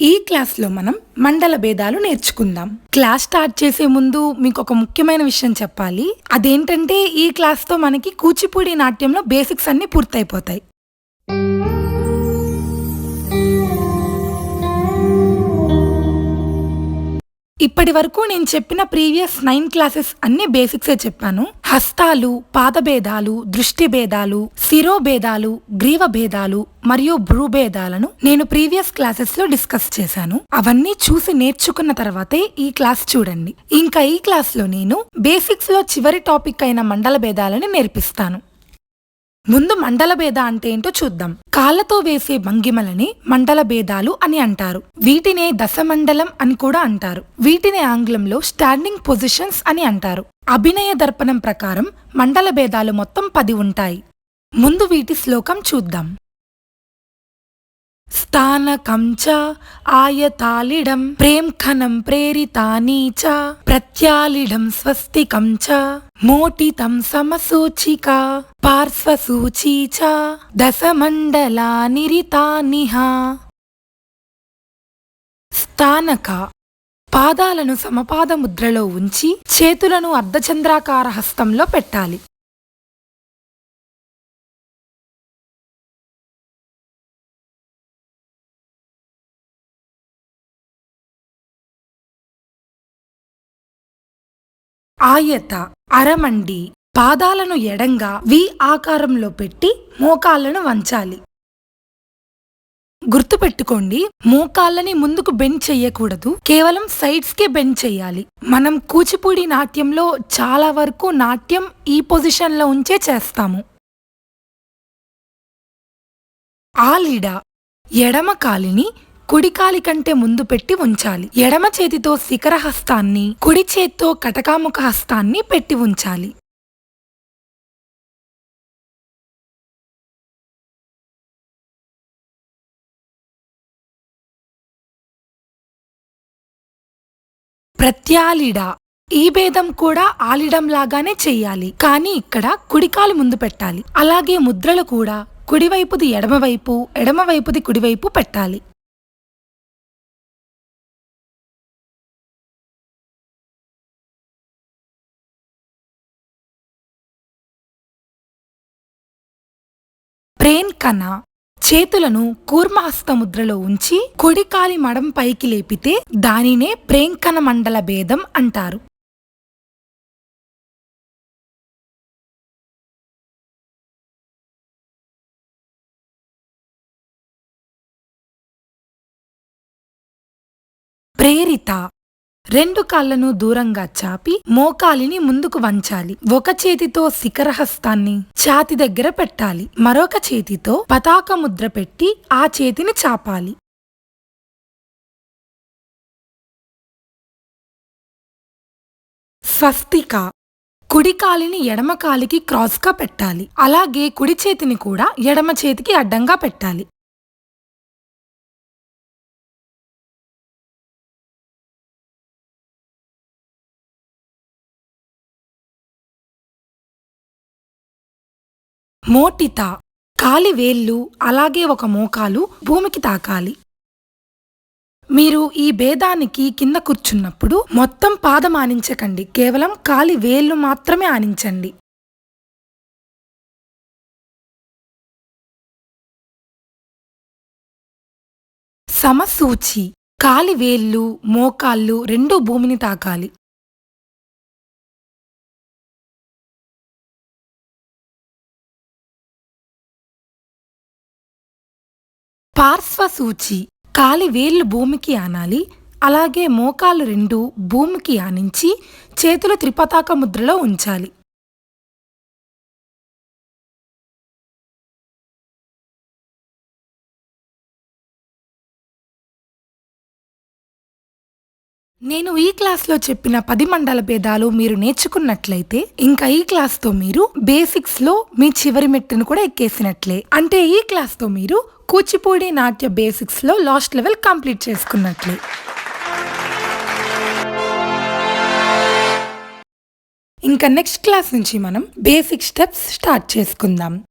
ఈ క్లాస్లో మనం మండల భేదాలు నేర్చుకుందాం. క్లాస్ స్టార్ట్ చేసే ముందు మీకు ఒక ముఖ్యమైన విషయం చెప్పాలి. అదేంటంటే ఈ క్లాస్తో మనకి కూచిపూడి నాట్యంలో బేసిక్స్ అన్ని పూర్తయిపోతాయి. ఇప్పటి వరకు నేను చెప్పిన ప్రీవియస్ నైన్ క్లాసెస్ అన్ని బేసిక్సే చెప్పాను. హస్తాలు పాదభేదాలు దృష్టి భేదాలు శిరోభేదాలు గ్రీవ భేదాలు మరియు భ్రూభేదాలను నేను ప్రీవియస్ క్లాసెస్లో డిస్కస్ చేశాను. అవన్నీ చూసి నేర్చుకున్న తర్వాతే ఈ క్లాస్ చూడండి. ఇంకా ఈ క్లాస్లో నేను బేసిక్స్లో చివరి టాపిక్ అయిన మండల భేదాలని నేర్పిస్తాను. ముందు మండల భేద అంటే ఏంటో చూద్దాం. కాళ్ళతో వేసే భంగిమలని మండల భేదాలు అని అంటారు. వీటినే దశమండలం అని కూడా అంటారు. వీటిని ఆంగ్లంలో స్టాండింగ్ పొజిషన్స్ అని అంటారు. అభినయ దర్పణం ప్రకారం మండల భేదాలు మొత్తం పది ఉంటాయి. ముందు వీటి శ్లోకం చూద్దాం. స్థానకం చ ఆయతాళిడం ప్రేంఖనం ప్రేరితాని చ ప్రత్యాళిడం స్వస్తికం చ మోటితం సమసూచిక పార్శ్వసూచీ చ దశమండలానిరితానిహ స్థానక పాదాలను సమపాద ముద్రలో ఉంచి చేతులను అర్ధచంద్రాకార హస్తంలో పెట్టాలి. ఆయత అరమండి పాదాలను ఎడంగా వి ఆకారంలో పెట్టి మోకాళ్ళను వంచాలి. గుర్తుపెట్టుకోండి మోకాళ్ళని ముందుకు బెండ్ చెయ్యకూడదు కేవలం సైడ్స్ కే బెండ్ చెయ్యాలి. మనం కూచిపూడి నాట్యంలో చాలా వరకు నాట్యం ఈ పొజిషన్లో ఉంచే చేస్తాము. ఆలిడ ఎడమ కాలిని కుడికాలి కంటే ముందు పెట్టి ఉంచాలి. ఎడమ చేతితో శిఖర హస్తాన్ని కుడి చేత్తో కటకాముఖ హస్తాన్ని పెట్టి ఉంచాలి. ప్రత్యాలిడ. ఈ భేదం కూడా ఆలిడం లాగానే చెయ్యాలి. కానీ ఇక్కడ కుడికాలు ముందు పెట్టాలి. అలాగే ముద్రలు కూడా కుడివైపుది ఎడమవైపు ఎడమవైపుది కుడివైపు పెట్టాలి. బ్రెయిన్ కన చేతులను కూర్మహస్త ముద్రలో ఉంచి కుడికాలి మడం పైకి లేపితే దానినే ప్రేంకన మండల భేదం అంటారు. ప్రేరిత రెండు కాళ్ళను దూరంగా చాపి మోకాలిని ముందుకు వంచాలి. ఒక చేతితో శిఖరహస్తాన్ని ఛాతి దగ్గర పెట్టాలి. మరొక చేతితో పతాక ముద్ర పెట్టి ఆ చేతిని చాపాలి. స్వస్తిక. కుడి కాలిని ఎడమ కాలికి క్రాస్గా పెట్టాలి. అలాగే కుడి చేతిని కూడా ఎడమ చేతికి అడ్డంగా పెట్టాలి. మోటిత. కాలి వేళ్ళు అలాగే ఒక మోకాలు భూమికి తాకాలి. మీరు ఈ భేదానికి కింద కూర్చున్నప్పుడు మొత్తం పాదం ఆనించకండి. కేవలం కాలి వేళ్ళు మాత్రమే ఆనించండి. సమసూచి. కాలి వేళ్ళు మోకాళ్ళు రెండూ భూమిని తాకాలి. పార్శ్వసూచి. కాలి వేళ్ళు భూమికి ఆనాలి అలాగే మోకాలు రెండు భూమికి ఆనించి చేతులు త్రిపతాక ముద్రలో ఉంచాలి. నేను ఈ క్లాస్లో చెప్పిన పది మండల భేదాలు మీరు నేర్చుకున్నట్లయితే ఇంకా ఈ క్లాస్తో మీరు బేసిక్స్లో మీ చివరి మెట్టును కూడా ఎక్కేసినట్లే. అంటే ఈ క్లాస్తో మీరు కూచిపూడి నాట్య బేసిక్స్లో లాస్ట్ లెవెల్ కంప్లీట్ చేసుకున్నట్లే. ఇంకా నెక్స్ట్ క్లాస్ నుంచి మనం బేసిక్ స్టెప్స్ స్టార్ట్ చేసుకుందాం.